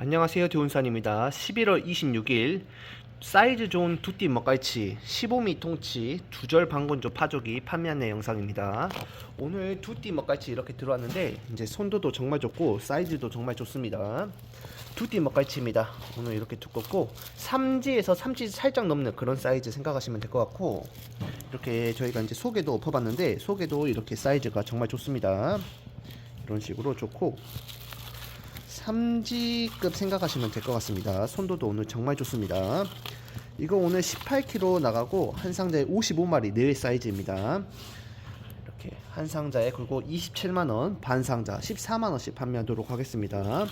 안녕하세요 대운산입니다. 11월 26일 사이즈 좋은 두띠 먹갈치 15미 통치 두절 방건조 파조기 판매하는 영상입니다. 오늘 두띠 먹갈치 이렇게 들어왔는데 이제 손도도 정말 좋고 사이즈도 정말 좋습니다. 두띠 먹갈치입니다. 오늘 이렇게 두껍고 3지에서 3지 살짝 넘는 그런 사이즈 생각하시면 될 것 같고 이렇게 저희가 이제 속에도 엎어봤는데 속에도 이렇게 사이즈가 정말 좋습니다. 이런 식으로 좋고 3G급 생각하시면 될 것 같습니다. 손도도 오늘 정말 좋습니다. 이거 오늘 18kg 나가고 한 상자에 55마리 늘 사이즈입니다. 이렇게 한 상자에 그리고 27만원 반 상자 14만원씩 판매하도록 하겠습니다.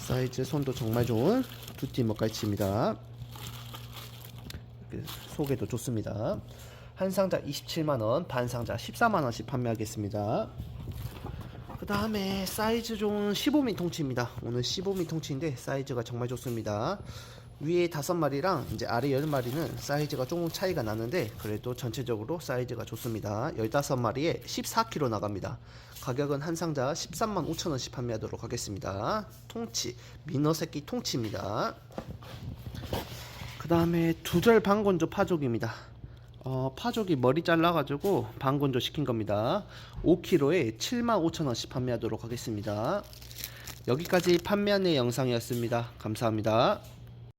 사이즈 손도 정말 좋은 두띠 먹갈치입니다. 속에도 좋습니다. 한 상자 27만원 반 상자 14만원씩 판매하겠습니다. 그 다음에 사이즈 좋은 15미 통치입니다. 오늘 15미 통치인데 사이즈가 정말 좋습니다. 위에 다섯 마리랑 이제 아래 열 마리는 사이즈가 조금 차이가 나는데 그래도 전체적으로 사이즈가 좋습니다. 15마리에 14kg 나갑니다. 가격은 한 상자 13만 5천원씩 판매하도록 하겠습니다. 통치, 민어 새끼 통치입니다. 그 다음에 두절 방건조 파족입니다. 어, 파족이 머리 잘라가지고 방건조 시킨 겁니다. 5kg에 75,000원씩 판매하도록 하겠습니다. 여기까지 판매하는 영상이었습니다. 감사합니다.